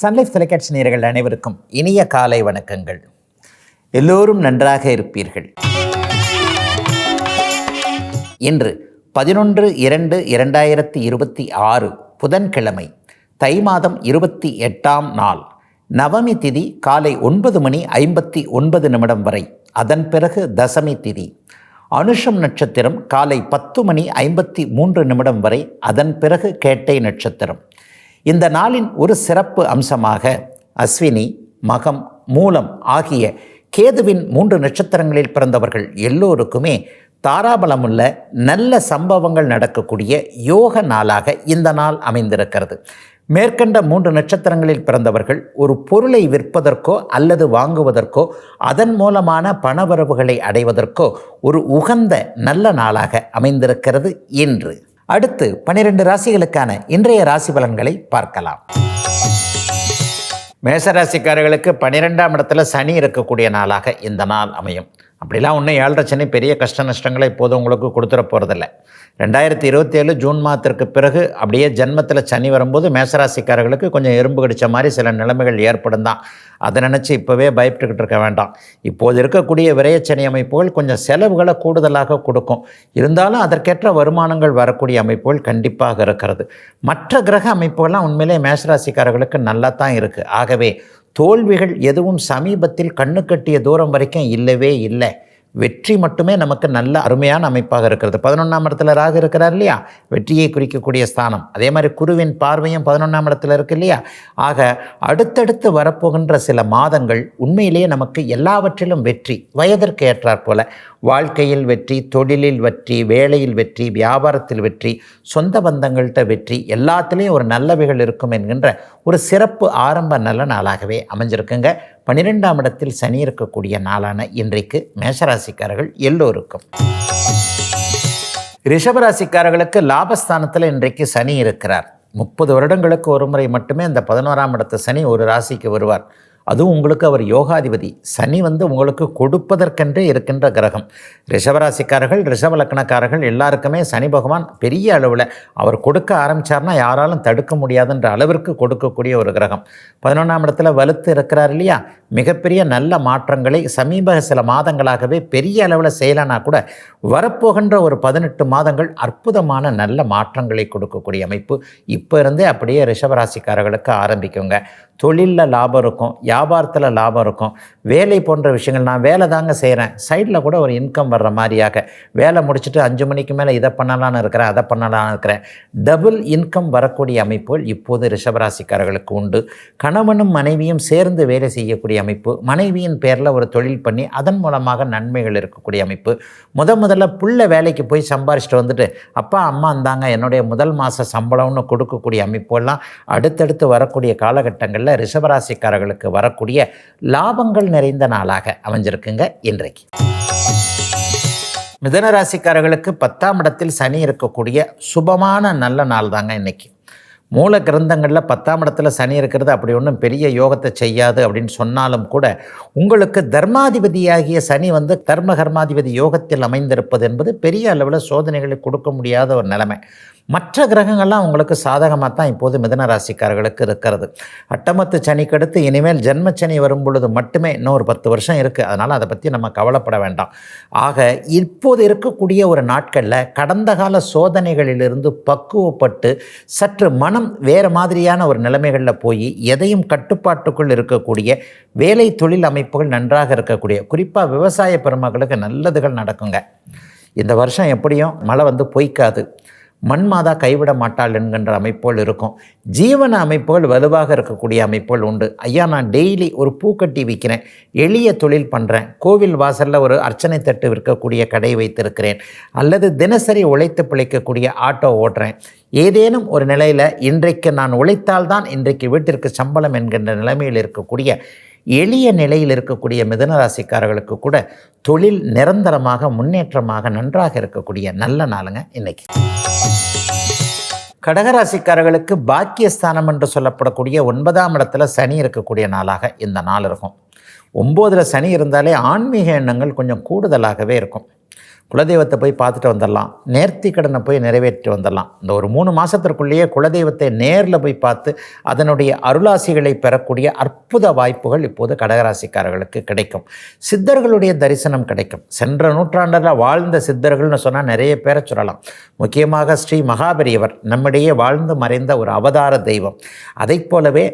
Sun Life தொலைக்காட்சி நேர்கள் அனைவருக்கும் இனிய காலை வணக்கங்கள். எல்லோரும் நன்றாக இருப்பீர்கள். இன்று பதினொன்று இரண்டு இரண்டாயிரத்தி இருபத்தி ஆறு புதன்கிழமை தை மாதம் இருபத்தி எட்டாம் நாள் நவமி திதி காலை ஒன்பது மணி ஐம்பத்தி ஒன்பது நிமிடம் வரை அதன் பிறகு தசமி திதி. அனுஷம் நட்சத்திரம் காலை பத்து மணி ஐம்பத்தி மூன்று நிமிடம் வரை அதன் பிறகு கேட்டை நட்சத்திரம். இந்த நாளின் ஒரு சிறப்பு அம்சமாக அஸ்வினி மகம் மூலம் ஆகிய கேதுவின் மூன்று நட்சத்திரங்களில் பிறந்தவர்கள் எல்லோருக்குமே தாராபலமுள்ள நல்ல சம்பவங்கள் நடக்கக்கூடிய யோக நாளாக இந்த நாள் அமைந்திருக்கிறது. மேற்கண்ட மூன்று நட்சத்திரங்களில் பிறந்தவர்கள் ஒரு பொருளை விற்பதற்கோ அல்லது வாங்குவதற்கோ அதன் மூலமான பணவரவுகளை அடைவதற்கோ ஒரு உகந்த நல்ல நாளாக அமைந்திருக்கிறது இன்று. அடுத்து பனிரெண்டு ராசிகளுக்கான இன்றைய ராசி பலன்களை பார்க்கலாம். மேசராசிக்காரர்களுக்கு பன்னிரெண்டாம் இடத்துல சனி இருக்கக்கூடிய நாளாக இந்த நாள் அமையும். அப்படிலாம் ஒன்றும் ஏழரை சனி பெரிய கஷ்ட நஷ்டங்களை இப்போது உங்களுக்கு கொடுத்துட போகிறதில்ல ரெண்டாயிரத்தி இருபத்தி ஏழு ஜூன் மாதத்திற்கு பிறகு அப்படியே ஜென்மத்தில் சனி வரும்போது மேசராசிக்காரர்களுக்கு கொஞ்சம் எறும்பு கடித்த மாதிரி சில நிலைமைகள் ஏற்படும் தான். அதை நினச்சி இப்போவே பயப்பட்டுக்கிட்டு இருக்க வேண்டாம். இப்போது இருக்கக்கூடிய விரையச்சனை அமைப்புகள் கொஞ்சம் செலவுகளை கூடுதலாக கொடுக்கும். இருந்தாலும் அதற்கேற்ற வருமானங்கள் வரக்கூடிய அமைப்புகள் கண்டிப்பாக இருக்கிறது. மற்ற கிரக அமைப்புகள்லாம் உண்மையிலே மேஷராசிக்காரர்களுக்கு நல்லா தான் இருக்குது ஆகவே தோல்விகள் எதுவும் சமீபத்தில் கண்ணு கட்டிய தூரம் வரைக்கும் இல்லவே இல்லை. வெற்றி மட்டுமே நமக்கு நல்ல அருமையான அமைப்பாக இருக்கிறது. பதினொன்றாம் இடத்துல ராகு இருக்கிறார் இல்லையா? வெற்றியை குறிக்கக்கூடிய ஸ்தானம். அதே மாதிரி குருவின் பார்வையும் பதினொன்றாம் இடத்துல இருக்கு இல்லையா? ஆக அடுத்தடுத்து வரப்போகின்ற சில மாதங்கள் உண்மையிலேயே நமக்கு எல்லாவற்றிலும் வெற்றி வயதிற்கு ஏற்றாற் போல. வாழ்க்கையில் வெற்றி தொழிலில் வெற்றி வேலையில் வெற்றி வியாபாரத்தில் வெற்றி சொந்த பந்தங்கள்கிட்ட வெற்றி எல்லாத்துலேயும் ஒரு நல்லவைகள் இருக்கும் என்கின்ற ஒரு சிறப்பு ஆரம்ப நல்ல நாளாகவே அமைஞ்சிருக்குங்க. பன்னிரெண்டாம் இடத்தில் சனி இருக்கக்கூடிய நாளான இன்றைக்கு மேஷராசிக்காரர்கள் எல்லோருக்கும். ரிஷபராசிக்காரர்களுக்கு லாபஸ்தானத்தில் இன்றைக்கு சனி இருக்கிறார். முப்பது வருடங்களுக்கு ஒரு முறை மட்டுமே இந்த பதினோராம் இடத்து சனி ஒரு ராசிக்கு வருவார். அதுவும் உங்களுக்கு அவர் யோகாதிபதி. சனி வந்து உங்களுக்கு கொடுப்பதற்கென்றே இருக்கின்ற கிரகம். ரிஷபராசிக்காரர்கள் ரிஷப லக்னக்காரர்கள் எல்லாருக்குமே சனி பகவான் பெரிய அளவில் அவர் கொடுக்க ஆரம்பித்தார்னா யாராலும் தடுக்க முடியாதுன்ற அளவிற்கு கொடுக்கக்கூடிய ஒரு கிரகம். பதினொன்றாம் இடத்துல வலுத்து இருக்கிறார் இல்லையா? மிகப்பெரிய நல்ல மாற்றங்களை சமீப சில மாதங்களாகவே பெரிய அளவில் செய்யலைனா கூட வரப்போகின்ற ஒரு பதினெட்டு மாதங்கள் அற்புதமான நல்ல மாற்றங்களை கொடுக்கக்கூடிய அமைப்பு. இப்போ இருந்தே அப்படியே ரிஷபராசிக்காரர்களுக்கு ஆரம்பிக்குங்க. தொழிலில் லாபம் இருக்கும். வியாபாரத்தில் லாபம் இருக்கும். வேலை போன்ற விஷயங்கள் நான் வேலை தாங்க செய்கிறேன் சைடில் கூட ஒரு இன்கம் வர்ற மாதிரியாக. வேலை முடிச்சுட்டு அஞ்சு மணிக்கு மேலே இதை பண்ணலான்னு இருக்கிறேன் அதை பண்ணலான்னு இருக்கிறேன். டபுள் இன்கம் வரக்கூடிய அமைப்புகள் இப்போது ரிஷபராசிக்காரர்களுக்கு உண்டு. கணவனும் மனைவியும் சேர்ந்து வேலை செய்யக்கூடிய அமைப்பு. மனைவியின் பேரில் ஒரு தொழில் பண்ணி அதன் மூலமாக நன்மைகள் இருக்கக்கூடிய அமைப்பு. முத முதல்ல புள்ள வேலைக்கு போய் சம்பாரிச்சிட்டு வந்துட்டு அப்பா அம்மா இருந்தாங்க என்னுடைய முதல் மாத சம்பளம்னு கொடுக்கக்கூடிய அமைப்பெல்லாம் அடுத்தடுத்து வரக்கூடிய காலகட்டங்களில் ரிஷபராசிக்காரர்களுக்கு வரக்கூடிய லாபங்கள் நிறைந்த நாளாக அமைஞ்சிருக்குங்க இன்றைக்கு. மிதன ராசிக்காரர்களுக்கு பத்தாம் இடத்தில் சனி இருக்கக்கூடிய சுபமான நல்ல நாள் தாங்க இன்னைக்கு. மூல கிரந்தங்களில் பத்தாம் இடத்துல சனி இருக்கிறது அப்படி ஒன்றும் பெரிய யோகத்தை செய்யாது அப்படின்னு சொன்னாலும் கூட உங்களுக்கு தர்மாதிபதியாகிய சனி வந்து தர்ம கர்மாதிபதி யோகத்தில் அமைந்திருப்பது என்பது பெரிய அளவில் சோதனைகளை கொடுக்க முடியாத ஒரு நிலைமை. மற்ற கிரகங்கள்லாம் உங்களுக்கு சாதகமாக தான் இப்போது மிதன ராசிக்காரர்களுக்கு இருக்கிறது. அட்டமத்து சனிக்கு அடுத்து இனிமேல் ஜென்மச்சனி வரும் பொழுது மட்டுமே இன்னும் ஒரு பத்து வருஷம் இருக்குது அதனால் அதை பற்றி நம்ம கவலைப்பட வேண்டாம். ஆக இப்போது இருக்கக்கூடிய ஒரு நாட்களில் கடந்த கால சோதனைகளிலிருந்து பக்குவப்பட்டு சற்று மனம் வேறு மாதிரியான ஒரு நிலைமைகளில் போய் எதையும் கட்டுப்பாட்டுக்குள் இருக்கக்கூடிய வேலை தொழில் அமைப்புகள் நன்றாக இருக்கக்கூடிய குறிப்பாக விவசாய பெருமக்களுக்கு நல்லதுகள் நடக்குங்க. இந்த வருஷம் எப்படியும் மழை வந்து பொய்க்காது. மண்மாதா கைவிட மாட்டாள் என்கின்ற அமைப்புகள் இருக்கும். ஜீவன அமைப்புகள் வலுவாக இருக்கக்கூடிய அமைப்புகள் உண்டு. ஐயா நான் டெய்லி ஒரு பூக்கட்டி விற்கிறேன் எளிய தொழில் பண்ணுறேன் கோவில் வாசலில் ஒரு அர்ச்சனை தட்டு விற்கக்கூடிய கடை வைத்திருக்கிறேன். அல்லது தினசரி உழைத்து பிழைக்கக்கூடிய ஆட்டோ ஓட்டுறேன். ஏதேனும் ஒரு நிலையில் இன்றைக்கு நான் உழைத்தால்தான் இன்றைக்கு வீட்டிற்கு சம்பளம் என்கின்ற நிலைமையில் இருக்கக்கூடிய எளிய நிலையில் இருக்கக்கூடிய மிதனராசிக்காரர்களுக்கு கூட தொழில் நிரந்தரமாக முன்னேற்றமாக நன்றாக இருக்கக்கூடிய நல்ல நாளுங்க இன்னைக்கு. கடகராசிக்காரர்களுக்கு பாக்கியஸ்தானம் என்று சொல்லப்படக்கூடிய ஒன்பதாம் இடத்துல சனி இருக்கக்கூடிய நாளாக இந்த நாள் இருக்கும். ஒம்போதில் சனி இருந்தாலே ஆன்மீக எண்ணங்கள் கொஞ்சம் கூடுதலாகவே இருக்கும். குலதெய்வத்தை போய் பார்த்துட்டு வந்துடலாம். நேர்த்தி கடனை போய் நிறைவேற்றி வந்துடலாம். இந்த ஒரு மூணு மாதத்திற்குள்ளேயே குலதெய்வத்தை நேரில் போய் பார்த்து அதனுடைய அருளாசிகளை பெறக்கூடிய அற்புத வாய்ப்புகள் இப்போது கடகராசிக்காரர்களுக்கு கிடைக்கும். சித்தர்களுடைய தரிசனம் கிடைக்கும். சென்ற நூற்றாண்டில் வாழ்ந்த சித்தர்கள்னு சொன்னால் நிறைய பேரை சொல்லலாம். முக்கியமாக ஸ்ரீ மகாபெரியவர் நம்மிடையே வாழ்ந்து மறைந்த ஒரு அவதார தெய்வம். அதை போலவே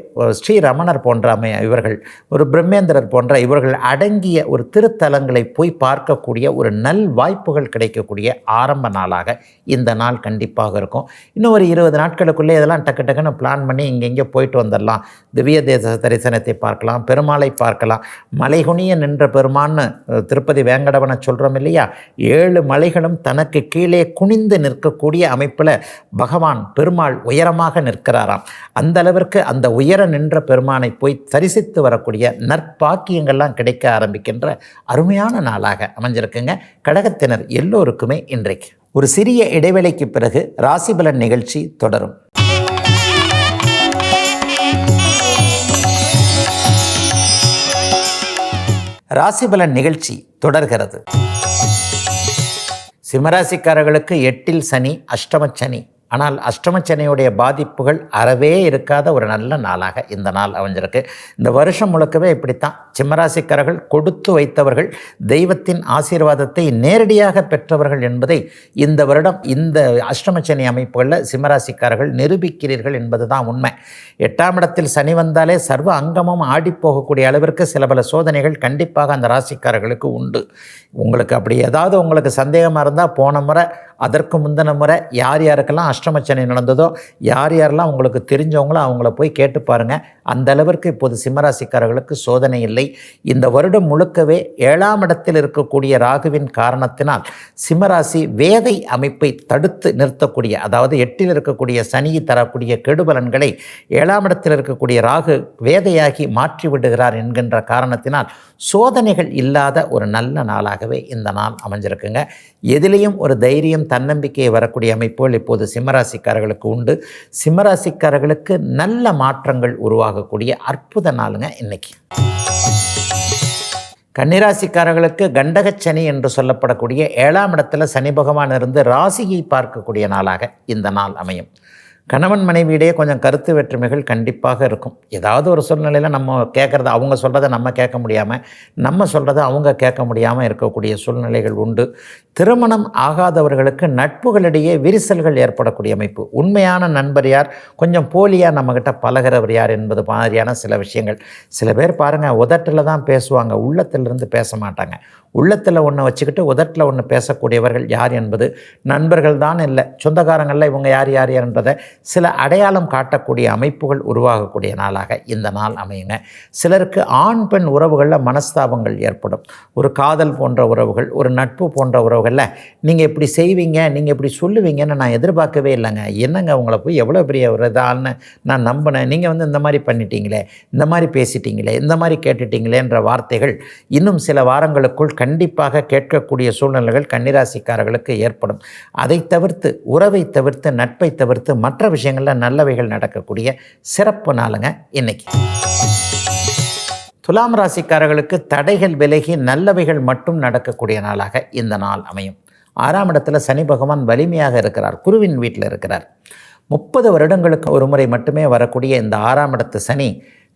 ஸ்ரீ ரமணர் போன்ற அமை இவர்கள் ஒரு பிரம்மேந்திரர் போன்ற இவர்கள் அடங்கிய ஒரு திருத்தலங்களை போய் பார்க்கக்கூடிய ஒரு நல் வாய்ப்பு வாய்ப்புகள் கிடைக்கக்கூடிய ஆரம்ப நாளாக இந்த நாள் கண்டிப்பாக இருக்கும். இன்னும் ஒரு இருபது நாட்களுக்குள்ளே இதெல்லாம் டக்கு டக்குன்னு பிளான் பண்ணி இங்கெங்கே போயிட்டு வந்துடலாம். திவ்ய தேச தரிசனத்தை பார்க்கலாம் பெருமாளை பார்க்கலாம். மலைகுனிய நின்ற பெருமான்னு திருப்பதி வேங்கடவனை சொல்கிறோம் இல்லையா? ஏழு மலைகளும் தனக்கு கீழே குனிந்து நிற்கக்கூடிய அமைப்பில் பகவான் பெருமாள் உயரமாக நிற்கிறாராம். அந்த அளவிற்கு அந்த உயர நின்ற பெருமானை போய் தரிசித்து வரக்கூடிய நற்பாக்கியங்கள்லாம் கிடைக்க ஆரம்பிக்கின்ற அருமையான நாளாக அமைஞ்சிருக்குங்க. கடகத்தினர் எல்லோருக்குமே இன்றைக்கு. ஒரு சிறிய இடைவேளைக்கு பிறகு ராசிபலன் நிகழ்ச்சி தொடரும். ராசிபலன் நிகழ்ச்சி தொடர்கிறது. சிம்மராசிக்காரர்களுக்கு எட்டில் சனி அஷ்டம சனி ஆனால் அஷ்டமச்சனையுடைய பாதிப்புகள் அறவே இருக்காத ஒரு நல்ல நாளாக இந்த நாள் அமைஞ்சிருக்கு. இந்த வருஷம் முழுக்கவே இப்படித்தான். சிம்மராசிக்காரர்கள் கொடுத்து வைத்தவர்கள் தெய்வத்தின் ஆசீர்வாதத்தை நேரடியாக பெற்றவர்கள் என்பதை இந்த வருடம் இந்த அஷ்டமச்சனை அமைப்புகளில் சிம்மராசிக்காரர்கள் நிரூபிக்கிறீர்கள் என்பது தான் உண்மை. எட்டாம் இடத்தில் சனி வந்தாலே சர்வ அங்கமும் ஆடிப்போகக்கூடிய அளவிற்கு சில பல சோதனைகள் கண்டிப்பாக அந்த ராசிக்காரர்களுக்கு உண்டு. உங்களுக்கு அப்படி ஏதாவது உங்களுக்கு சந்தேகமாக இருந்தால் போன முறை அதற்கு முந்தின முறை யார் யாருக்கெல்லாம் அஷ்டமச்சனை நடந்ததோ யார் யாரெல்லாம் உங்களுக்கு தெரிஞ்சவங்களோ அவங்கள போய் கேட்டு பாருங்கள் அந்த அளவிற்கு இப்போது சிம்மராசிக்காரர்களுக்கு சோதனை இல்லை. இந்த வருடம் முழுக்கவே ஏழாம் இடத்தில் இருக்கக்கூடிய ராகுவின் காரணத்தினால் சிம்மராசி வேதை அமைப்பை தடுத்து நிறுத்தக்கூடிய அதாவது எட்டில் இருக்கக்கூடிய சனியை தரக்கூடிய கெடுபலன்களை ஏழாம் இடத்தில் இருக்கக்கூடிய ராகு வேதையாகி மாற்றி விடுகிறார் என்கின்ற காரணத்தினால் சோதனைகள் இல்லாத ஒரு நல்ல நாளாகவே இந்த நாள் அமைஞ்சிருக்குங்க. எதிலையும் ஒரு தைரியம் தன்னம்பிக்கையை வரக்கூடிய அமைப்புகள் இப்போது சிம்மராசிக்காரர்களுக்கு உண்டு. சிம்மராசிக்காரர்களுக்கு நல்ல மாற்றங்கள் ஆகக்கூடிய அற்புத நாளுங்க இன்னைக்கு. கன்னிராசிக்காரர்களுக்கு கண்டகச்சனி என்று சொல்லப்படக்கூடிய ஏழாம் இடத்துல சனி பகவான் இருந்து ராசியை பார்க்கக்கூடிய நாளாக இந்த நாள் அமையும். கணவன் மனைவியிடையே கொஞ்சம் கருத்து வேற்றுமைகள் கண்டிப்பாக இருக்கும். ஏதாவது ஒரு சூழ்நிலையில் நம்ம கேட்குறத அவங்க சொல்கிறத நம்ம கேட்க முடியாமல் நம்ம சொல்கிறத அவங்க கேட்க முடியாமல் இருக்கக்கூடிய சூழ்நிலைகள் உண்டு. திருமணம் ஆகாதவர்களுக்கு நட்புகளிடையே விரிசல்கள் ஏற்படக்கூடிய அமைப்பு. உண்மையான நண்பர் யார்? கொஞ்சம் போலியாக நம்மக்கிட்ட பழகிறவர் யார் என்பது மாதிரியான சில விஷயங்கள். சில பேர் பாருங்கள் உதட்டில் தான் பேசுவாங்க உள்ளத்திலிருந்து பேச மாட்டாங்க. உள்ளத்தில் ஒன்று வச்சுக்கிட்டு உதட்டில் ஒன்று பேசக்கூடியவர்கள் யார் என்பது நண்பர்கள் தான் இல்லை. சொந்தக்காரங்களில் இவங்க யார் யார் என்றதை சில அடையாளம் காட்டக்கூடிய அமைப்புகள் உருவாகக்கூடிய நாளாக இந்த நாள் அமையுங்க. சிலருக்கு ஆண் பெண் உறவுகளில் மனஸ்தாபங்கள் ஏற்படும். ஒரு காதல் போன்ற உறவுகள் ஒரு நட்பு போன்ற உறவுகளில் நீங்கள் இப்படி செய்வீங்க நீங்கள் இப்படி சொல்லுவீங்கன்னு நான் எதிர்பார்க்கவே இல்லைங்க. என்னங்க உங்களை போய் எவ்வளோ பெரிய ஒரு இதான்னு நான் நம்பினேன். நீங்கள் வந்து இந்த மாதிரி பண்ணிட்டீங்களே இந்த மாதிரி பேசிட்டீங்களே இந்த மாதிரி கேட்டுட்டீங்களேன்ற வார்த்தைகள் இன்னும் சில வாரங்களுக்குள் கண்டிப்பாக கேட்கக்கூடிய சூழ்நிலைகள் கன்னிராசிக்காரர்களுக்கு ஏற்படும். அதை தவிர்த்து உறவை தவிர்த்து நட்பை தவிர்த்து மற்ற விஷயங்களில் நல்லவைகள் நடக்கக்கூடிய சிறப்பு நாளுங்க இன்னைக்கு. துலாம் ராசிக்காரர்களுக்கு தடைகள் விலகி நல்லவைகள் மட்டும் நடக்கக்கூடிய நாளாக இந்த நாள் அமையும். ஆறாம் இடத்துல சனி பகவான் வலிமையாக இருக்கிறார். குருவின் வீட்டில் இருக்கிறார். முப்பது வருடங்களுக்கு ஒரு முறை மட்டுமே வரக்கூடிய இந்த ஆறாம் இடத்து சனி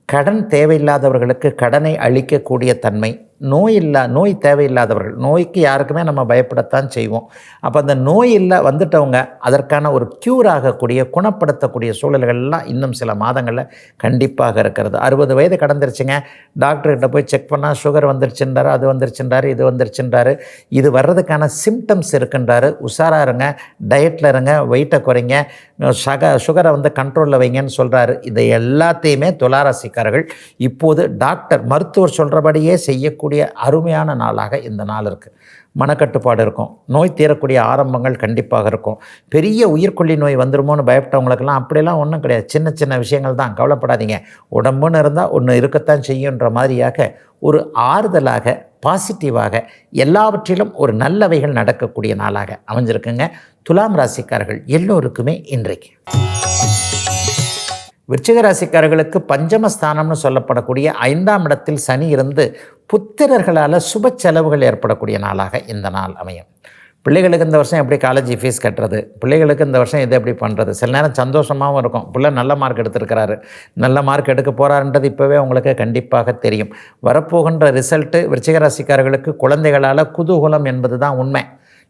கடன் தேவையில்லாதவர்களுக்கு கடனை அளிக்கக்கூடிய தன்மை நோய் இல்லா நோய் தேவையில்லாதவர்கள் நோய்க்கு யாருக்குமே நம்ம பயப்படத்தான் செய்வோம். அப்போ அந்த நோய் இல்லை வந்துட்டவங்க அதற்கான ஒரு க்யூர் ஆகக்கூடிய குணப்படுத்தக்கூடிய சூழல்கள்லாம் இன்னும் சில மாதங்களில் கண்டிப்பாக இருக்கிறது. அறுபது வயது கடந்துருச்சுங்க. டாக்டர்கிட்ட போய் செக் பண்ணால் சுகர் வந்துருச்சுன்றாரு அது வந்துருச்சுன்றாரு இது வந்துருச்சுன்றாரு. இது வர்றதுக்கான சிம்டம்ஸ் இருக்குன்றாரு. உஷாராக இருங்க. டயட்டில் இருங்க. வெயிட்டை குறைங்க. சக சுகரை வந்து கண்ட்ரோலில் வைங்கன்னு சொல்கிறாரு இதை எல்லாத்தையுமே துளாராசிக்காரர்கள் இப்போது டாக்டர் மருத்துவர் சொல்கிறபடியே செய்யக்கூடிய அருமையான நாளாக இந்த நாள் இருக்குது மனக்கட்டுப்பாடு இருக்கும். நோய் தீரக்கூடிய ஆரம்பங்கள் கண்டிப்பாக இருக்கும். பெரிய உயிர்கொல்லி நோய் வந்துருமோன்னு பயப்பட்டவங்களுக்கெல்லாம் அப்படிலாம் ஒன்றும் கிடையாது. சின்ன சின்ன விஷயங்கள் தான். கவலைப்படாதீங்க. உடம்புன்னு இருந்தால் ஒன்று இருக்கத்தான் செய்யுன்ற மாதிரியாக ஒரு ஆறுதலாக பாசிட்டிவாக எல்லாவற்றிலும் ஒரு நல்லவைகள் நடக்கக்கூடிய நாளாக அமைஞ்சிருக்குங்க. துலாம் ராசிக்காரர்கள் எல்லோருக்குமே இன்றைக்கு. விருச்சிக ராசிக்காரர்களுக்கு பஞ்சமஸ்தானம்னு சொல்லப்படக்கூடிய ஐந்தாம் இடத்தில் சனி இருந்து புத்திரர்களால் சுப செலவுகள் ஏற்படக்கூடிய நாளாக இந்த நாள் அமையும். பிள்ளைகளுக்கு இந்த வருஷம் எப்படி காலேஜ் ஃபீஸ் கட்டுறது? பிள்ளைகளுக்கு இந்த வருஷம் இதை எப்படி பண்ணுறது சில நேரம் சந்தோஷமாகவும் இருக்கும். பிள்ளை நல்ல மார்க் எடுத்திருக்கிறாரு. நல்ல மார்க் எடுக்க போகிறாருன்றது இப்போவே உங்களுக்கு கண்டிப்பாக தெரியும். வரப்போகின்ற ரிசல்ட்டு விருச்சிகராசிக்காரர்களுக்கு குழந்தைகளால் குதூகலம் என்பது தான் உண்மை.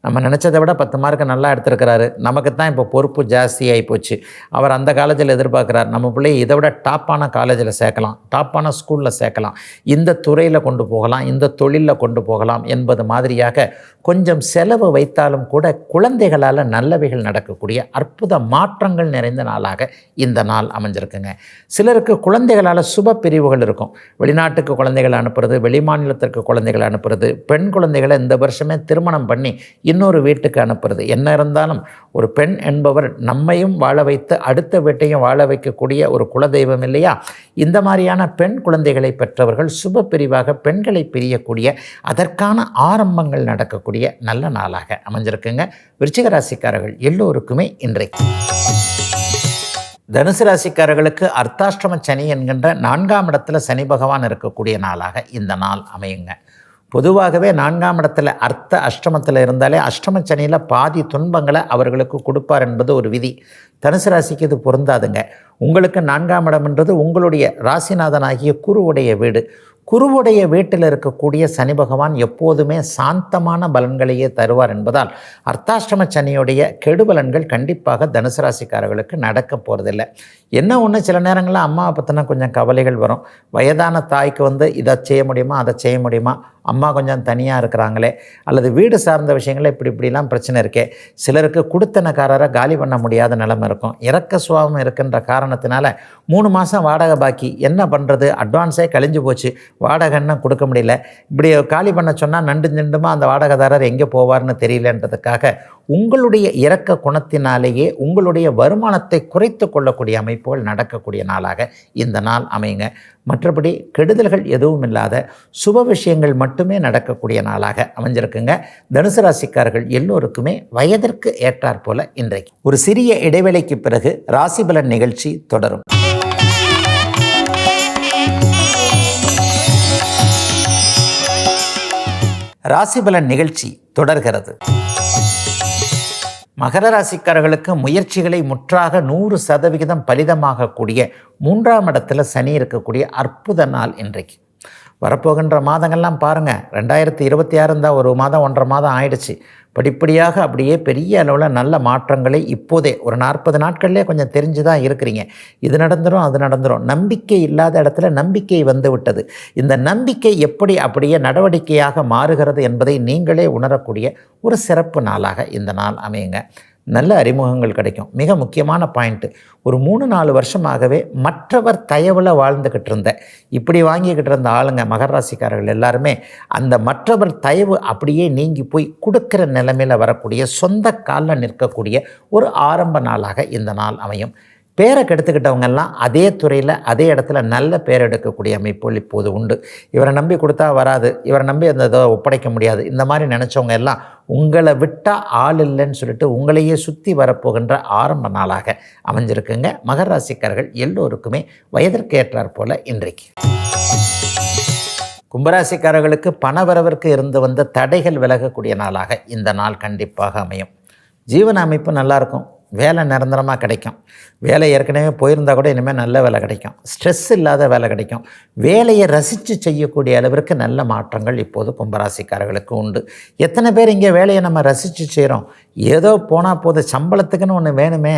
நம்ம நினச்சதை விட பத்து மார்க்கு நல்லா எடுத்திருக்கிறாரு. நமக்கு தான் இப்போ பொறுப்பு ஜாஸ்தியாகி போச்சு அவர் அந்த காலேஜில் எதிர்பார்க்குறார். நம்ம பிள்ளையை இதை விட டாப்பான காலேஜில் சேர்க்கலாம். டாப்பான ஸ்கூலில் சேர்க்கலாம். இந்த துறையில் கொண்டு போகலாம். இந்த தொழிலில் கொண்டு போகலாம் என்பது மாதிரியாக கொஞ்சம் செலவு வைத்தாலும் கூட குழந்தைகளால் நல்லவைகள் நடக்கக்கூடிய அற்புத மாற்றங்கள் நிறைந்த நாளாக இந்த நாள் அமைஞ்சிருக்குங்க. சிலருக்கு குழந்தைகளால் சுப பிரிவுகள் இருக்கும். வெளிநாட்டுக்கு குழந்தைகள் அனுப்புறது வெளிமாநிலத்திற்கு குழந்தைகள் அனுப்புறது பெண் குழந்தைகளை இந்த வருஷமே திருமணம் பண்ணி இன்னொரு வீட்டுக்கு அனுப்புறது. என்ன இருந்தாலும் ஒரு பெண் என்பவர் நம்மையும் வாழ வைத்து அடுத்த வீட்டையும் வாழ வைக்கக்கூடிய ஒரு குலதெய்வம் இல்லையா? இந்த மாதிரியான பெண் குழந்தைகளை பெற்றவர்கள் சுப பிரிவாக பெண்களை பிரியக்கூடிய அதற்கான ஆரம்பங்கள் நடக்கக்கூடிய நல்ல நாளாக அமைஞ்சிருக்குங்க. விருச்சிக ராசிக்காரர்கள் எல்லோருக்குமே இன்றைக்கு. தனுசு ராசிக்காரர்களுக்கு அர்த்தாஷ்டம சனி என்கின்ற நான்காம் இடத்துல சனி பகவான் இருக்கக்கூடிய நாளாக இந்த நாள் அமையுங்க. பொதுவாகவே நான்காம் இடத்துல அர்த்த அஷ்டமத்தில் இருந்தாலே அஷ்டம சனியில் பாதி துன்பங்களை அவர்களுக்கு கொடுப்பார் என்பது ஒரு விதி. தனுசு ராசிக்கு இது பொருந்தாதுங்க. உங்களுக்கு நான்காம் இடம்ன்றது உங்களுடைய ராசிநாதனாகிய குருவுடைய வீடு. குருவுடைய வீட்டில் இருக்கக்கூடிய சனி பகவான் எப்போதுமே சாந்தமான பலன்களையே தருவார் என்பதால் அர்த்தாஷ்டம சனியுடைய கெடுபலன்கள் கண்டிப்பாக தனுசு ராசிக்காரர்களுக்கு நடக்க போகிறதில்ல என்ன ஒன்று சில நேரங்களில் அம்மாவை பற்றின கொஞ்சம் கவலைகள் வரும். வயதான தாய்க்கு வந்து இதை செய்ய முடியுமா அதை செய்ய முடியுமா? அம்மா கொஞ்சம் தனியாக இருக்கிறாங்களே அல்லது வீடு சார்ந்த விஷயங்களில் இப்படி இப்படிலாம் பிரச்சனை இருக்கே சிலருக்கு கொடுத்தனக்காரரை காலி பண்ண முடியாத நிலைமை இருக்கும். இறக்க சுவாபம் இருக்கின்ற காரணத்தினால மூணு மாதம் வாடகை பாக்கி. என்ன பண்ணுறது அட்வான்ஸே கழிஞ்சு போச்சு. வாடகைன்னு கொடுக்க முடியல. இப்படி காலி பண்ண சொன்னால் நண்டு நிண்டுமா அந்த வாடகைதாரர் எங்கே போவார்னு தெரியலன்றதுக்காக உங்களுடைய இறக்க குணத்தினாலேயே உங்களுடைய வருமானத்தை குறைத்து கொள்ளக்கூடிய அமைப்புகள் நடக்கக்கூடிய நாளாக இந்த நாள் அமையுங்க. மற்றபடி கெடுதல்கள் எதுவும் இல்லாத சுப விஷயங்கள் மட்டுமே நடக்கக்கூடிய நாளாக அமைஞ்சிருக்குங்க. தனுசு ராசிக்காரர்கள் எல்லோருக்குமே வயதிற்கு ஏற்றாற் போல இன்றைக்கு. ஒரு சிறிய இடைவேளைக்கு பிறகு ராசிபலன் நிகழ்ச்சி தொடரும். ராசிபலன் நிகழ்ச்சி தொடர்கிறது. மகர ராசிக்காரர்களுக்கு முயற்சிகளை முற்றாக நூறு சதவிகிதம் பலிதமாகக்கூடிய மூன்றாம் இடத்துல சனி இருக்கக்கூடிய அற்புத நாள் இன்றைக்கு. வரப்போகின்ற மாதங்கள்லாம் பாருங்கள் ரெண்டாயிரத்தி இருபத்தி ஆறு இருந்தால் ஒரு மாதம் ஒன்றரை மாதம் ஆயிடுச்சு. படிப்படியாக அப்படியே பெரிய அளவில் நல்ல மாற்றங்களை இப்போதே ஒரு நாற்பது நாட்கள்லேயே கொஞ்சம் தெரிஞ்சு தான் இருக்கிறீங்க. இது நடந்துடும் அது நடந்துடும் நம்பிக்கை இல்லாத இடத்துல நம்பிக்கை வந்து விட்டது. இந்த நம்பிக்கை எப்படி அப்படியே நடவடிக்கையாக மாறுகிறது என்பதை நீங்களே உணரக்கூடிய ஒரு சிறப்பு நாளாக இந்த நாள் அமையுங்க. நல்ல அறிமுகங்கள் கிடைக்கும். மிக முக்கியமான பாயிண்ட்டு ஒரு மூணு நாலு வருஷமாகவே மற்றவர் தயவில் வாழ்ந்துக்கிட்டு இருந்த இப்படி வாங்கிக்கிட்டு இருந்த ஆளுங்க மகர ராசிக்காரர்கள் எல்லாருமே அந்த மற்றவர் தயவு அப்படியே நீங்கி போய் கொடுக்குற நிலைமையில் வரக்கூடிய சொந்த காலில் நிற்கக்கூடிய ஒரு ஆரம்ப நாளாக இந்த நாள் அமையும். பேரை கெடுத்துக்கிட்டவங்கெல்லாம் அதே துறையில் அதே இடத்துல நல்ல பேர் எடுக்கக்கூடிய அமைப்புகள் இப்போது உண்டு. இவரை நம்பி கொடுத்தா வராது இவரை நம்பி அந்த இதை ஒப்படைக்க முடியாது. இந்த மாதிரி நினச்சவங்க எல்லாம் உங்களை விட்டால் ஆள் இல்லைன்னு சொல்லிட்டு உங்களையே சுற்றி வரப்போகின்ற ஆரம்ப நாளாக அமைஞ்சிருக்குங்க. மகர ராசிக்காரர்கள் எல்லோருக்குமே வயதிற்கு ஏற்றாற் போல இன்றைக்கு. கும்பராசிக்காரர்களுக்கு பணவரவிற்கு இருந்து வந்த தடைகள் விலகக்கூடிய நாளாக இந்த நாள் கண்டிப்பாக அமையும். ஜீவன அமைப்பு நல்லாயிருக்கும் வேலை நிரந்தரமாக கிடைக்கும். வேலை ஏற்கனவே போயிருந்தால் கூட இனிமேல் நல்ல வேலை கிடைக்கும். ஸ்ட்ரெஸ் இல்லாத வேலை கிடைக்கும். வேலையை ரசித்து செய்யக்கூடிய அளவிற்கு நல்ல மாற்றங்கள் இப்போது கும்பராசிக்காரர்களுக்கு உண்டு. எத்தனை பேர் இங்கே வேலையை நம்ம ரசித்து செய்கிறோம் ஏதோ போனால் போது சம்பளத்துக்குன்னு ஒன்று வேணுமே.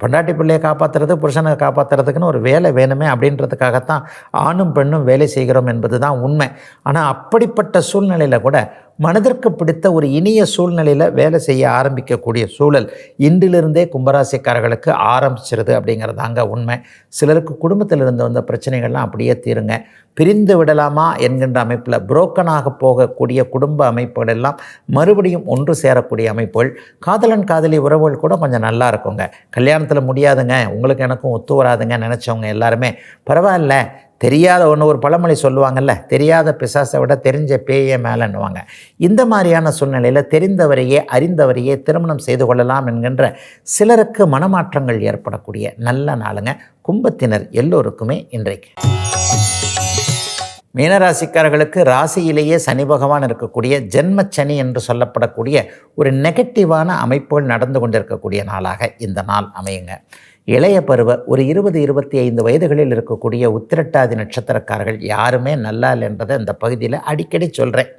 பொண்டாட்டி பிள்ளையை காப்பாற்றுறது புருஷனை காப்பாற்றுறதுக்குன்னு ஒரு வேலை வேணுமே அப்படின்றதுக்காகத்தான் ஆணும் பெண்ணும் வேலை செய்கிறோம் என்பது தான் உண்மை. ஆனால் அப்படிப்பட்ட சூழ்நிலையில் கூட மனதிற்கு பிடித்த ஒரு இனிய சூழ்நிலையில் வேலை செய்ய ஆரம்பிக்கக்கூடிய சூழல் இன்றிலிருந்தே கும்பராசிக்காரர்களுக்கு ஆரம்பிச்சிருது அப்படிங்கிறதாங்க உண்மை. சிலருக்கு குடும்பத்தில் இருந்து வந்த பிரச்சனைகள்லாம் அப்படியே தீருங்க. பிரிந்து விடலாமா என்கின்ற அமைப்பில் புரோக்கனாக போகக்கூடிய குடும்ப அமைப்புகள் எல்லாம் மறுபடியும் ஒன்று சேரக்கூடிய அமைப்புகள். காதலன் காதலி உறவுகள் கூட கொஞ்சம் நல்லா இருக்குங்க. கல்யாணத்தில் முடியாதுங்க. உங்களுக்கு எனக்கும் ஒத்து வராதுங்க நினச்சவங்க எல்லாருமே. பரவாயில்ல. தெரியாத ஒன்று ஒரு பழமொழி சொல்லுவாங்கல்ல தெரியாத பிசாசை விட தெரிஞ்ச பேயே மேலேன்னுவாங்க. இந்த மாதிரியான சூழ்நிலையில் தெரிந்தவரையே அறிந்தவரையே திருமணம் செய்து கொள்ளலாம் என்கின்ற சிலருக்கு மனமாற்றங்கள் ஏற்படக்கூடிய நல்ல நாளுங்க. கும்பத்தினர் எல்லோருக்குமே இன்றைக்கு. மீனராசிக்காரர்களுக்கு ராசியிலேயே சனி பகவான் இருக்கக்கூடிய ஜென்ம சனி என்று சொல்லப்படக்கூடிய ஒரு நெகட்டிவான அமைப்புகள் நடந்து கொண்டிருக்கக்கூடிய நாளாக இந்த நாள் அமையுங்க. இளைய பருவ ஒரு இருபது இருபத்தி ஐந்து வயதுகளில் இருக்கக்கூடிய உத்திரட்டாதி நட்சத்திரக்காரர்கள் யாருமே நல்லா இல்லைன்றதை அந்த பகுதியில் அடிக்கடி சொல்கிறேன்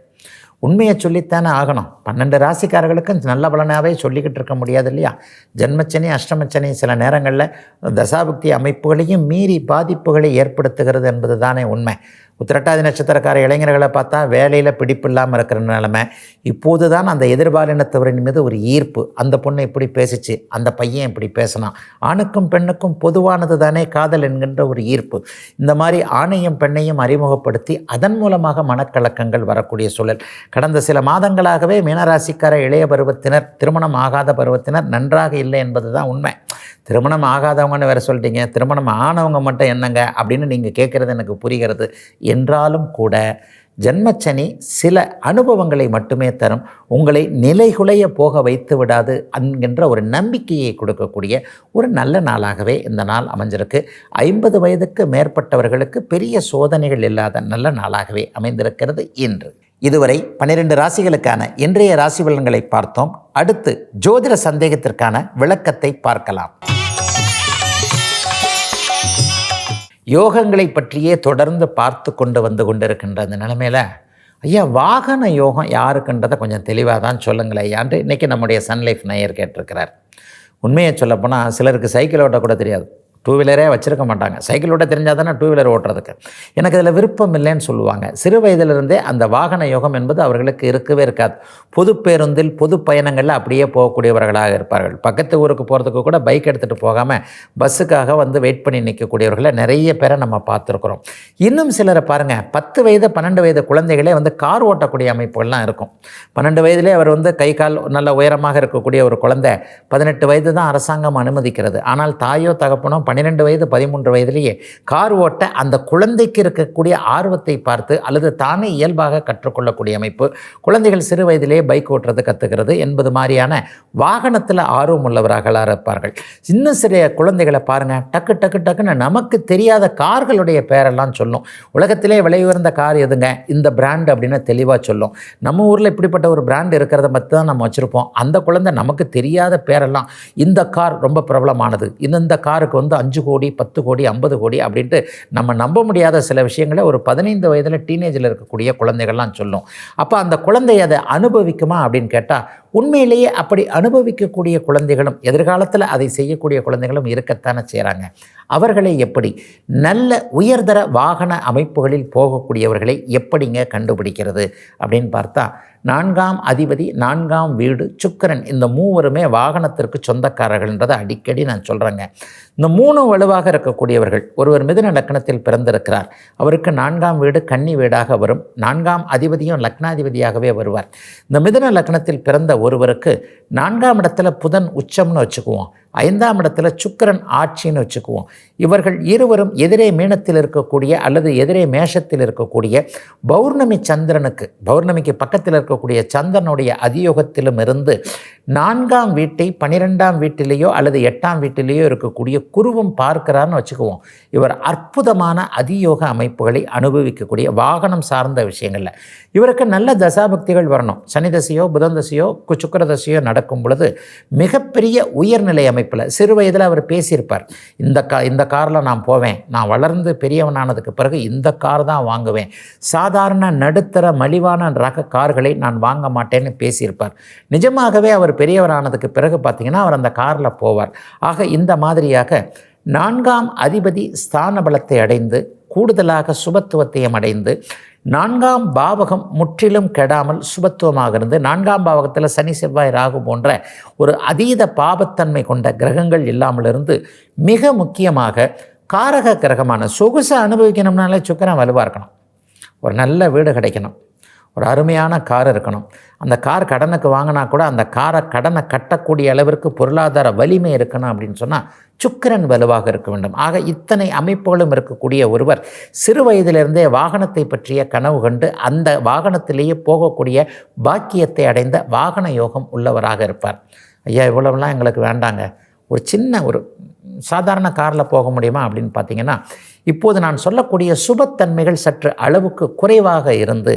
உண்மையை சொல்லித்தானே ஆகணும். பன்னெண்டு ராசிக்காரர்களுக்கும் நல்ல பலனாகவே சொல்லிக்கிட்டு இருக்க முடியாது இல்லையா? ஜென்மச்சனி அஷ்டமச்சனை சில நேரங்களில் தசாபுக்தி அமைப்புகளையும் மீறி பாதிப்புகளை ஏற்படுத்துகிறது என்பது தானே உண்மை. உத்திரட்டாதி நட்சத்திரக்கார இளைஞர்களை பார்த்தா வேலையில் பிடிப்பு இல்லாமல் இருக்கிற நிலைமை. இப்போது தான் அந்த எதிர்பாலினத்தவரின் மீது ஒரு ஈர்ப்பு. அந்த பொண்ணு இப்படி பேசிச்சு அந்த பையன் இப்படி பேசினான். ஆணுக்கும் பெண்ணுக்கும் பொதுவானது தானே காதல் என்கின்ற ஒரு ஈர்ப்பு. இந்த மாதிரி ஆணையும் பெண்ணையும் அறிமுகப்படுத்தி அதன் மூலமாக மனக்கலக்கங்கள் வரக்கூடிய சூழல். கடந்த சில மாதங்களாகவே மீனராசிக்கார இளைய பருவத்தினர் திருமணம் ஆகாத பருவத்தினர் நன்றாக இல்லை என்பது தான் உண்மை. திருமணம் ஆகாதவங்கன்னு வேறு சொல்லிட்டீங்க திருமணம் ஆனவங்க மட்டும் என்னங்க அப்படின்னு நீங்கள் கேட்குறது எனக்கு புரிகிறது. என்றாலும் கூட ஜென்மச்சனி சில அனுபவங்களை மட்டுமே தரும். உங்களை நிலைகுலைய போக வைத்து விடாது என்கின்ற ஒரு நம்பிக்கையை கொடுக்கக்கூடிய ஒரு நல்ல நாளாகவே இந்த நாள் அமைஞ்சிருக்கு. ஐம்பது வயதுக்கு மேற்பட்டவர்களுக்கு பெரிய சோதனைகள் இல்லாத நல்ல நாளாகவே அமைந்திருக்கிறது இன்று. இதுவரை பன்னிரெண்டு ராசிகளுக்கான இன்றைய ராசி பலன்களை பார்த்தோம். அடுத்து ஜோதிட சந்தேகத்திற்கான விளக்கத்தை பார்க்கலாம். யோகங்களை பற்றியே தொடர்ந்து பார்த்து கொண்டு வந்து கொண்டிருக்கின்ற அந்த நிலைமையில் ஐயா வாகன யோகம் யாருக்குன்றதை கொஞ்சம் தெளிவாக தான் சொல்லுங்களேன் ஐயான்ட்டு இன்றைக்கி நம்முடைய சன்லைஃப் நேயர் கேட்டிருக்கிறார். உண்மையை சொல்லப்போனால் சிலருக்கு சைக்கிள் ஓட்ட கூட தெரியாது. டூ வீலரே வச்சுருக்க மாட்டாங்க. சைக்கிள் ஓட்ட தெரிஞ்சால் தானே டூ வீலர் ஓட்டுறதுக்கு. எனக்கு இதில் விருப்பம் இல்லைன்னு சொல்லுவாங்க. சிறு வயதிலிருந்தே அந்த வாகன யோகம் என்பது அவர்களுக்கு இருக்கவே இருக்காது. பொது பேருந்தில் பொது பயணங்களில் அப்படியே போகக்கூடியவர்களாக இருப்பார்கள். பக்கத்து ஊருக்கு போகிறதுக்கு கூட பைக் எடுத்துகிட்டு போகாமல் பஸ்ஸுக்காக வந்து வெயிட் பண்ணி நிற்கக்கூடியவர்களை நிறைய பேரை நம்ம பார்த்துருக்குறோம். இன்னும் சிலரை பாருங்கள் பத்து வயது பன்னெண்டு வயது குழந்தைகளே வந்து கார் ஓட்டக்கூடிய அமைப்புகள்லாம் இருக்கும். பன்னெண்டு வயதிலே அவர் வந்து கை கால் நல்ல உயரமாக இருக்கக்கூடிய ஒரு குழந்தை பதினெட்டு வயது தான் அரசாங்கம் அனுமதிக்கிறது. ஆனால் தாயோ தகப்பனோ பன்னிரெண்டு வயது பதிமூன்று வயதிலேயே கார் ஓட்ட அந்த குழந்தைக்கு இருக்கக்கூடிய ஆர்வத்தை பார்த்து அல்லது தானே இயல்பாக கற்றுக்கொள்ளக்கூடிய அமைப்பு குழந்தைகள் சிறு வயதிலே பைக் ஓட்டுறது கற்றுக்கிறது என்பது மாதிரியான வாகனத்தில் ஆர்வம் உள்ளவர்களாக இருப்பார்கள். இன்னும் சிறிய குழந்தைகளை பாருங்கள் டக்கு டக்கு டக்குன்னு நமக்கு தெரியாத கார்களுடைய பேரெல்லாம் சொல்லும். உலகத்திலே விலை உயர்ந்த கார் எதுங்க? இந்த பிராண்ட் அப்படின்னு தெளிவாக சொல்லும். நம்ம ஊரில் இப்படிப்பட்ட ஒரு பிராண்ட் இருக்கிறத பற்றி தான் நம்ம வச்சுருப்போம். அந்த குழந்தை நமக்கு தெரியாத பேரெல்லாம் இந்த கார் ரொம்ப பிரபலமானது. இந்த காருக்கு வந்து அஞ்சு கோடி பத்து கோடி ஐம்பது கோடி அப்படின்ட்டு நம்ம நம்ப முடியாத சில விஷயங்களை ஒரு பதினைந்து வயதில் டீனேஜில் இருக்கக்கூடிய குழந்தைகள்லாம் சொல்லும். அப்போ அந்த குழந்தை அதை அனுபவிக்குமா அப்படின்னு கேட்டால் உண்மையிலேயே அப்படி அனுபவிக்கக்கூடிய குழந்தைகளும் எதிர்காலத்தில் அதை செய்யக்கூடிய குழந்தைகளும் இருக்கத்தானே செய்கிறாங்க அவர்களை எப்படி நல்ல உயர்தர வாகன அமைப்புகளில் போகக்கூடியவர்களை எப்படிங்க கண்டுபிடிக்கிறது அப்படின்னு பார்த்தா நான்காம் அதிபதி நான்காம் வீடு சுக்கரன் இந்த மூவருமே வாகனத்திற்கு சொந்தக்காரர்கள்ன்றதை அடிக்கடி நான் சொல்கிறேங்க இந்த மூணு வலுவாக இருக்கக்கூடியவர்கள் ஒருவர் மிதுன லக்னத்தில் பிறந்திருக்கிறார். அவருக்கு நான்காம் வீடு கன்னி வீடாக வரும். நான்காம் அதிபதியும் லக்னாதிபதியாகவே வருவார். இந்த மிதுன லக்னத்தில் பிறந்த ஒருவருக்கு நான்காம் இடத்துல புதன் உச்சம்னு வச்சுக்குவோம். ஐந்தாம் இடத்துல சுக்கரன் ஆட்சின்னு வச்சுக்குவோம். இவர்கள் இருவரும் எதிரே மீனத்தில் இருக்கக்கூடிய அல்லது எதிரே மேஷத்தில் இருக்கக்கூடிய பௌர்ணமி சந்திரனுக்கு பௌர்ணமிக்கு பக்கத்தில் இருக்கக்கூடிய சந்திரனுடைய அதியோகத்திலும் இருந்து நான்காம் வீட்டை பனிரெண்டாம் வீட்டிலேயோ அல்லது எட்டாம் வீட்டிலேயோ இருக்கக்கூடிய குருவும் பார்க்கிறான்னு வச்சுக்குவோம். இவர் அற்புதமான அதியோக அமைப்புகளை அனுபவிக்கக்கூடிய வாகனம் சார்ந்த விஷயங்களில். இவருக்கு நல்ல தசாபக்திகள் வரணும். சனி தசையோ புதன் தசையோ சுக்கர தசையோ நடக்கும் பொழுது மிகப்பெரிய உயர்நிலை அமைப்பில். சிறு வயதில் அவர் பேசியிருப்பார் இந்த கா இந்த காரில் நான் போவேன். நான் வளர்ந்து பெரியவனானதுக்கு பிறகு இந்த கார் தான் வாங்குவேன். சாதாரண நடுத்தர மலிவான ரக கார்களை நான் வாங்க மாட்டேன்னு பேசியிருப்பார். நிஜமாகவே அவர் பெரியவரானதுக்கு பிறகு பார்த்தீங்கன்னா அவர் அந்த காரில் போவார். ஆக இந்த மாதிரியாக நான்காம் அதிபதி ஸ்தான பலத்தை அடைந்து கூடுதலாக சுபத்துவத்தையும் அடைந்து நான்காம் பாவகம் முற்றிலும் கெடாமல் சுபத்துவமாக இருந்து நான்காம் பாவகத்தில் சனி செவ்வாய் ராகு போன்ற ஒரு அதீத பாபத்தன்மை கொண்ட கிரகங்கள் இல்லாமல் இருந்து மிக முக்கியமாக காரக கிரகமான சொகுசை அனுபவிக்கணும்னாலே சுக்கரம் வலுவாக இருக்கணும். ஒரு நல்ல வீடு கிடைக்கணும். ஒரு அருமையான கார் இருக்கணும். அந்த கார் கடனுக்கு வாங்கினா கூட அந்த காரை கடனை கட்டக்கூடிய அளவிற்கு பொருளாதார வலிமை இருக்கணும் அப்படின்னு சொன்னால் சுக்கிரன் வலுவாக இருக்க வேண்டும். ஆக இத்தனை அமைப்புகளும் இருக்கக்கூடிய ஒருவர் சிறு வயதிலிருந்தே வாகனத்தை பற்றிய கனவு கண்டு அந்த வாகனத்திலேயே போகக்கூடிய பாக்கியத்தை அடைந்த வாகன யோகம் உள்ளவராக இருப்பார். ஐயா இவ்வளவுலாம் எங்களுக்கு வேண்டாங்க. ஒரு சின்ன ஒரு சாதாரண காரில் போக முடியுமா அப்படின்னு பார்த்தீங்கன்னா இப்போது நான் சொல்லக்கூடிய சுபத்தன்மைகள் சற்று அளவுக்கு குறைவாக இருந்து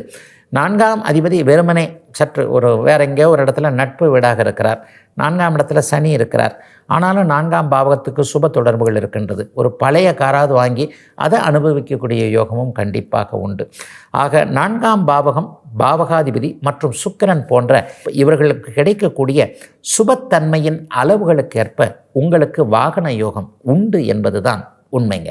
நான்காம் அதிபதி வெறுமனே சற்று ஒரு வேற எங்கேயோ ஒரு இடத்துல நட்பு வீடாக இருக்கிறார். நான்காம் இடத்துல சனி இருக்கிறார். ஆனாலும் நான்காம் பாவகத்துக்கு சுப தொடர்புகள் இருக்கின்றது. ஒரு பழைய காராவது வாங்கி அதை அனுபவிக்கக்கூடிய யோகமும் கண்டிப்பாக உண்டு. ஆக நான்காம் பாவகம் பாவகாதிபதி மற்றும் சுக்கிரன் போன்ற இவர்களுக்கு கிடைக்கக்கூடிய சுபத்தன்மையின் அளவுகளுக்கேற்ப உங்களுக்கு வாகன யோகம் உண்டு என்பதுதான் உண்மைங்க.